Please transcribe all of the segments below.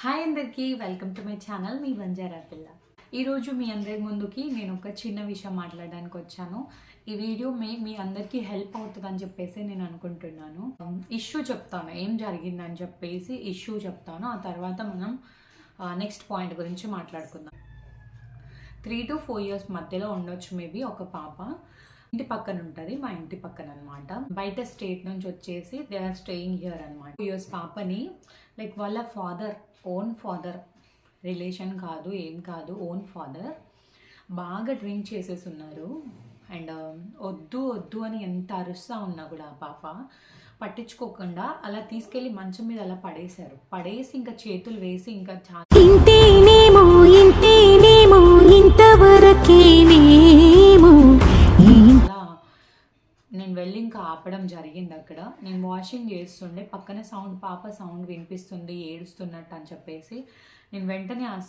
Hi అందరికీ welcome to my channel మీ బంజారా పిల్ల. ఈరోజు మీ అందరి ముందుకి నేను ఒక చిన్న విషయం మాట్లాడడానికి వచ్చాను. ఈ వీడియో మీ మీ అందరికీ హెల్ప్ అవుతుందని చెప్పేసి నేను అనుకుంటున్నాను. ఇష్యూ చెప్తాను ఏం జరిగిందని చెప్పేసి ఇష్యూ చెప్తాను. ఆ తర్వాత మనం నెక్స్ట్ పాయింట్ గురించి మాట్లాడుకుందాం. త్రీ టు ఫోర్ ఇయర్స్ మధ్యలో ఉండొచ్చు మేబీ ఒక పాప. ఇంటి పక్కన ఉంటుంది మా ఇంటి పక్కన అనమాట బయట స్టేట్ నుంచి వచ్చేసి దే ఆర్ స్టేయింగ్ హియర్ అనమాట టూ ఇయర్స్ పాపని లైక్ వాళ్ళ ఫాదర్ ఓన్ ఫాదర్ రిలేషన్ కాదు ఏం కాదు ఓన్ ఫాదర్ బాగా డ్రింక్ చేసేసి ఉన్నారు అండ్ um, వద్దు వద్దు అని ఎంత అరుస్తా ఉన్నా కూడా ఆ పాప పట్టించుకోకుండా అలా తీసుకెళ్ళి మంచం మీద అలా పడేశారు. పడేసి ఇంకా చేతులు వేసి ఇంకా చాలా ఆపడం జరిగింది అక్కడ. నేను వాషింగ్ చేస్తుండే పక్కన సౌండ్ పాప సౌండ్ వినిపిస్తుంది ఏడుస్తున్నట్టు అని చెప్పేసి. నేను వెంటనే ఆ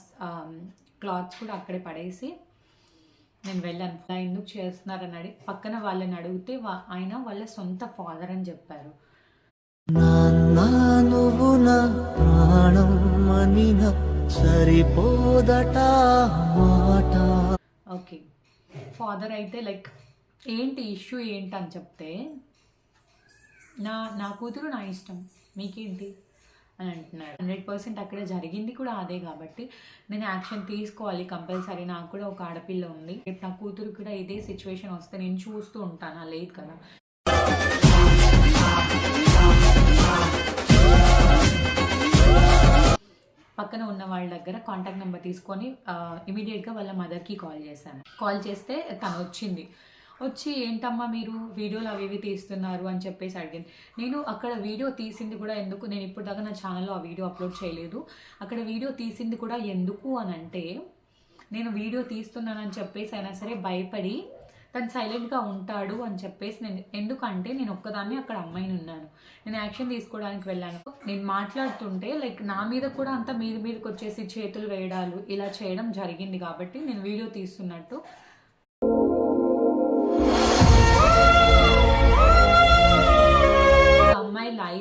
క్లాత్స్ కూడా అక్కడే పడేసి నేను వెళ్ళాను. "ఇలా ఎందుకు చేస్తున్నారని అడిగి పక్కన వాళ్ళని అడిగితే ఆయన వాళ్ళ సొంత ఫాదర్ అని చెప్పారు. నువ్వు నా ప్రాణం అనిన సరిపోదట మాట. ఓకే. ఫాదర్ అయితే లైక్ ఏంటి ఇష్యూ ఏంటి? అని చెప్తే నా నా కూతురు నా ఇష్టం. మీకేంటి? అని అంటున్నాడు. హండ్రెడ్ పర్సెంట్ అక్కడ జరిగింది కూడా అదే కాబట్టి నేను యాక్షన్ తీసుకోవాలి కంపల్సరీ. నాకు కూడా ఒక ఆడపిల్ల ఉంది. రేపు నా కూతురు కూడా ఇదే సిచ్యువేషన్ వస్తే నేను చూస్తూ ఉంటాను. లేదు కదా. పక్కన ఉన్న వాళ్ళ దగ్గర కాంటాక్ట్ నెంబర్ తీసుకొని ఇమీడియట్గా వాళ్ళ మదర్కి కాల్ చేశాను. కాల్ చేస్తే తను వచ్చింది. వచ్చి ఏంటమ్మా మీరు వీడియోలు అవి ఇవి తీస్తున్నారు అని చెప్పేసి అడిగింది. నేను అక్కడ వీడియో తీసింది కూడా ఎందుకు నేను ఇప్పుడు దాకా నా ఛానల్లో ఆ వీడియో అప్లోడ్ చేయలేదు. అక్కడ వీడియో తీసింది కూడా ఎందుకు అని అంటే నేను వీడియో తీస్తున్నానని చెప్పేసి అయినా సరే భయపడి తను సైలెంట్గా ఉంటాడు అని చెప్పేసి నేను ఎందుకంటే నేను ఒక్కదాన్ని అక్కడ అమ్మాయిని ఉన్నాను. నేను యాక్షన్ తీసుకోవడానికి వెళ్ళాను. నేను మాట్లాడుతుంటే లైక్ నా మీద కూడా అంతా మీద మీదకి వచ్చేసి చేతులు వేయడాలు ఇలా చేయడం జరిగింది కాబట్టి నేను వీడియో తీస్తున్నట్టు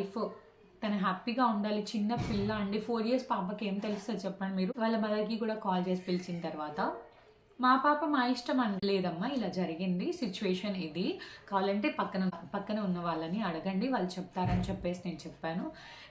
లైఫ్ తను హ్యాపీగా ఉండాలి చిన్న పిల్ల అండి. ఫోర్ ఇయర్స్ పాపకి ఏం తెలుస్తుంది చెప్పండి మీరు? వాళ్ళ మదర్కి కూడా కాల్ చేసి పిలిచిన తర్వాత మా పాప మా ఇష్టం అనలేదమ్మా ఇలా జరిగింది సిచ్యువేషన్ ఇది. కావాలంటే పక్కన పక్కన ఉన్న వాళ్ళని అడగండి వాళ్ళు చెప్తారని చెప్పేసి నేను చెప్పాను.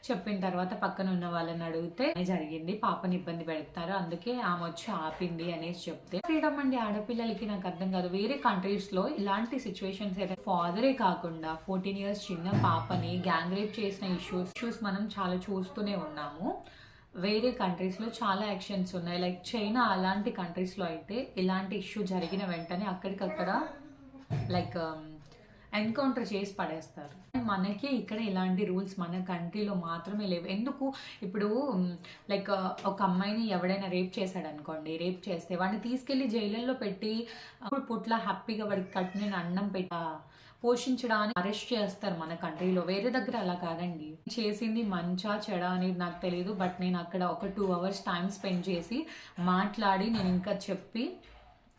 చెప్పిన తర్వాత పక్కన ఉన్న వాళ్ళని అడిగితే జరిగింది? పాపని ఇబ్బంది పెడతారు అందుకే ఆమె వచ్చి ఆపింది అనేసి చెప్తే ఫ్రీడమ్ అండి ఆడపిల్లలకి నాకు అర్థం కాదు. వేరే కంట్రీస్లో ఇలాంటి సిచ్యువేషన్స్ అయితే ఫాదరే కాకుండా ఫోర్టీన్ ఇయర్స్ చిన్న పాపని గ్యాంగ్ రేప్ చేసిన ఇష్యూస్ ఇష్యూస్ మనం చాలా చూస్తూనే ఉన్నాము. వేరే కంట్రీస్లో చాలా యాక్షన్స్ ఉన్నాయి. లైక్ చైనా అలాంటి కంట్రీస్లో అయితే ఇలాంటి ఇష్యూ జరిగిన వెంటనే అక్కడికక్కడ లైక్ um, ఎన్కౌంటర్ చేసి పడేస్తారు. మనకి ఇక్కడ ఇలాంటి రూల్స్ మన కంట్రీలో మాత్రమే లేవు. ఎందుకు? ఇప్పుడు లైక్ ఒక అమ్మాయిని ఎవడైనా రేప్ చేశాడు అనుకోండి రేప్ చేస్తే వాడిని తీసుకెళ్ళి జైళ్ళల్లో పెట్టి అప్పుడు పుట్ల హ్యాపీగా వాడికి కట్టిన అన్నం పెట్ట పోషించడానికి అరెస్ట్ చేస్తారు మన కంట్రీలో. వేరే దగ్గర అలా కాదండి. చేసింది మంచా చెడ అనేది నాకు తెలియదు బట్ నేను అక్కడ ఒక టూ అవర్స్ టైం స్పెండ్ చేసి మాట్లాడి నేను ఇంకా చెప్పి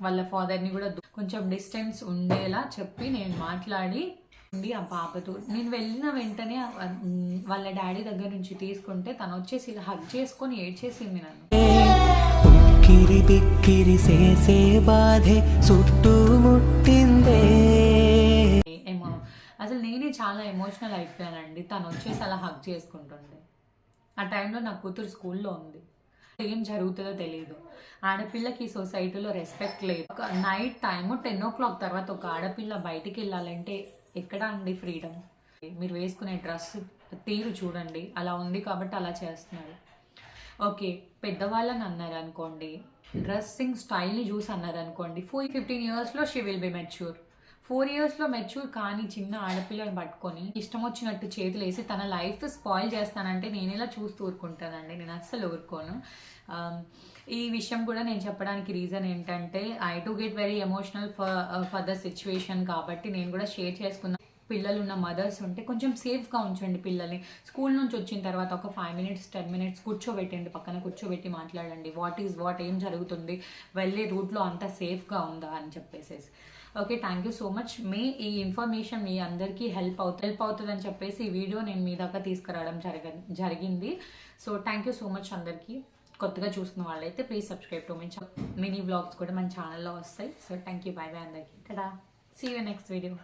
వాళ్ళ ఫాదర్ని కూడా కొంచెం డిస్టెన్స్ ఉండేలా చెప్పి నేను మాట్లాడి ఉంది ఆ పాపతో నేను వెళ్ళిన వెంటనే వాళ్ళ డాడీ దగ్గర నుంచి తీసుకుంటే తను వచ్చేసి ఇలా హగ్ చేసుకొని ఏడ్చేసింది నన్ను. కిరి బిక్కిరి చేసే బాధే చుట్టుముట్టిందే ఏమో అసలు నేనే చాలా ఎమోషనల్ అయిపోయానండి. తను వచ్చేసి అలా హగ్ చేసుకుంటుండే. ఆ టైంలో నా కూతురు స్కూల్లో ఉంది. ఏం జరుగుతుందో తెలియదు ఆడపిల్లకి ఈ సొసైటీలో రెస్పెక్ట్ లేదు. ఒక night time ten o'clock తర్వాత ఒక ఆడపిల్ల బయటికి వెళ్ళాలంటే ఎక్కడ అండి ఫ్రీడమ్ మీరు వేసుకునే డ్రెస్ తీరు చూడండి. అలా ఉంది కాబట్టి అలా చేస్తున్నారు. ఓకే పెద్దవాళ్ళని అన్నారు అనుకోండి డ్రెస్సింగ్ స్టైల్ని చూసి అన్నారు అనుకోండి ఫోర్ ఫిఫ్టీన్ ఇయర్స్లో she will be mature four ఇయర్స్లో మెచ్యూర్ కానీ చిన్న ఆడపిల్లని పట్టుకొని ఇష్టం వచ్చినట్టు చేతులు వేసి తన లైఫ్ స్పాయిల్ చేస్తానంటే నేను ఇలా చూస్తూ ఊరుకుంటానండి. నేను అస్సలు ఊరుకోను. ఈ విషయం కూడా నేను చెప్పడానికి రీజన్ ఏంటంటే I to get very emotional for for the situation కాబట్టి నేను కూడా షేర్ చేసుకున్న పిల్లలు ఉన్న మదర్స్ ఉంటే కొంచెం సేఫ్గా ఉంచండి పిల్లల్ని. స్కూల్ నుంచి వచ్చిన తర్వాత ఒక ఫైవ్ మినిట్స్ టెన్ మినిట్స్ కూర్చోబెట్టండి పక్కన కూర్చోబెట్టి మాట్లాడండి. వాట్ ఈజ్ వాట్ ఏం జరుగుతుంది వెళ్ళే రూట్లో అంతా సేఫ్గా ఉందా అని చెప్పేసేసి. Okay thank you so much మీ ఈ ఇన్ఫర్మేషన్ మీ అందరికీ హెల్ప్ అవుతుంది హెల్ప్ అవుతుంది అని చెప్పేసి ఈ వీడియో నేను మీ దాకా తీసుకురావడం జరగ జరిగింది. So thank you so much అందరికీ. కొత్తగా చూసిన వాళ్ళైతే ప్లీజ్ సబ్స్క్రైబ్ టు మీ మినీ బ్లాగ్స్ కూడా మన ఛానల్లో వస్తాయి. So thank you bye bye అందరికీ. Tada see you next video